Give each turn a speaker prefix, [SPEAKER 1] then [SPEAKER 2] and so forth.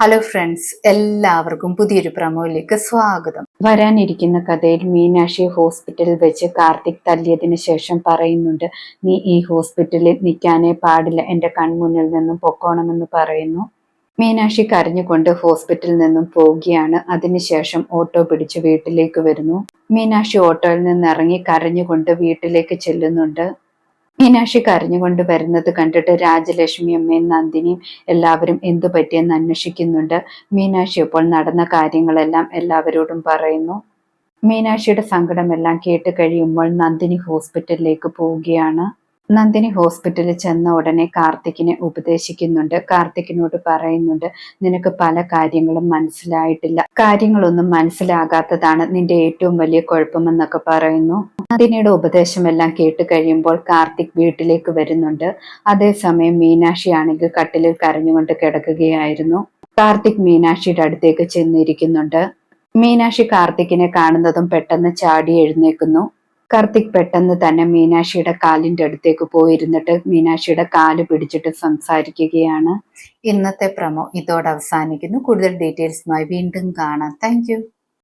[SPEAKER 1] Hello friends എല്ലാവർക്കും പുതിയൊരു പ്രമോയിലേക്ക് സ്വാഗതം.
[SPEAKER 2] വരാനിരിക്കുന്ന കഥയിൽ മീനാക്ഷി ഹോസ്പിറ്റലിൽ വെച്ച് കാർത്തിക് തല്ലിയതിനു ശേഷം പറയുന്നുണ്ട് നീ ഈ ഹോസ്പിറ്റലിൽ നിൽക്കാനേ പാടില്ല എന്റെ കൺമുന്നിൽ നിന്നും പൊക്കോണമെന്ന് പറയുന്നു. മീനാക്ഷി കരഞ്ഞുകൊണ്ട് ഹോസ്പിറ്റലിൽ നിന്നും പോവുകയാണ്. അതിനുശേഷം ഓട്ടോ പിടിച്ച് വീട്ടിലേക്ക് വരുന്നു. മീനാക്ഷി ഓട്ടോയിൽ നിന്ന് ഇറങ്ങി കരഞ്ഞുകൊണ്ട് വീട്ടിലേക്ക് ചെല്ലുന്നുണ്ട്. മീനാക്ഷി കരഞ്ഞുകൊണ്ട് വരുന്നത് കണ്ടിട്ട് രാജലക്ഷ്മി അമ്മയും നന്ദിനിയും എല്ലാവരും എന്തു പറ്റിയെന്ന് അന്വേഷിക്കുന്നുണ്ട്. മീനാക്ഷി ഇപ്പോൾ നടന്ന കാര്യങ്ങളെല്ലാം എല്ലാവരോടും പറയുന്നു. മീനാക്ഷിയുടെ സങ്കടമെല്ലാം കേട്ട് കഴിയുമ്പോൾ നന്ദിനി ഹോസ്പിറ്റലിലേക്ക് പോവുകയാണ്. നന്ദിനി ഹോസ്പിറ്റലിൽ ചെന്ന ഉടനെ കാർത്തിക്കിനെ ഉപദേശിക്കുന്നുണ്ട്. കാർത്തിക്കിനോട് പറയുന്നുണ്ട് നിനക്ക് പല കാര്യങ്ങളും മനസ്സിലായിട്ടില്ല. കാര്യങ്ങളൊന്നും മനസ്സിലാകാത്തതാണ് നിന്റെ ഏറ്റവും വലിയ കുഴപ്പമെന്നൊക്കെ പറയുന്നു. നന്ദിനിയുടെ ഉപദേശമെല്ലാം കേട്ട് കഴിയുമ്പോൾ കാർത്തിക് വീട്ടിലേക്ക് വരുന്നുണ്ട്. അതേസമയം മീനാക്ഷി ആണെങ്കിൽ കട്ടിലിൽ കരഞ്ഞുകൊണ്ട് കിടക്കുകയായിരുന്നു. കാർത്തിക് മീനാക്ഷിയുടെ അടുത്തേക്ക് ചെന്നിരിക്കുന്നുണ്ട്. മീനാക്ഷി കാർത്തിക്കിനെ കാണുന്നതും പെട്ടെന്ന് ചാടി എഴുന്നേക്കുന്നു കാർത്തിക് പെട്ടെന്ന് തന്നെ മീനാക്ഷിയുടെ കാലിന്റെ അടുത്തേക്ക് പോയിരുന്നിട്ട് മീനാക്ഷിയുടെ കാൽ പിടിച്ചിട്ട് സംസാരിക്കുകയാണ്.
[SPEAKER 1] ഇന്നത്തെ പ്രമോ ഇതോടെ അവസാനിക്കുന്നു. കൂടുതൽ ഡീറ്റെയിൽസുമായി വീണ്ടും കാണാം. താങ്ക്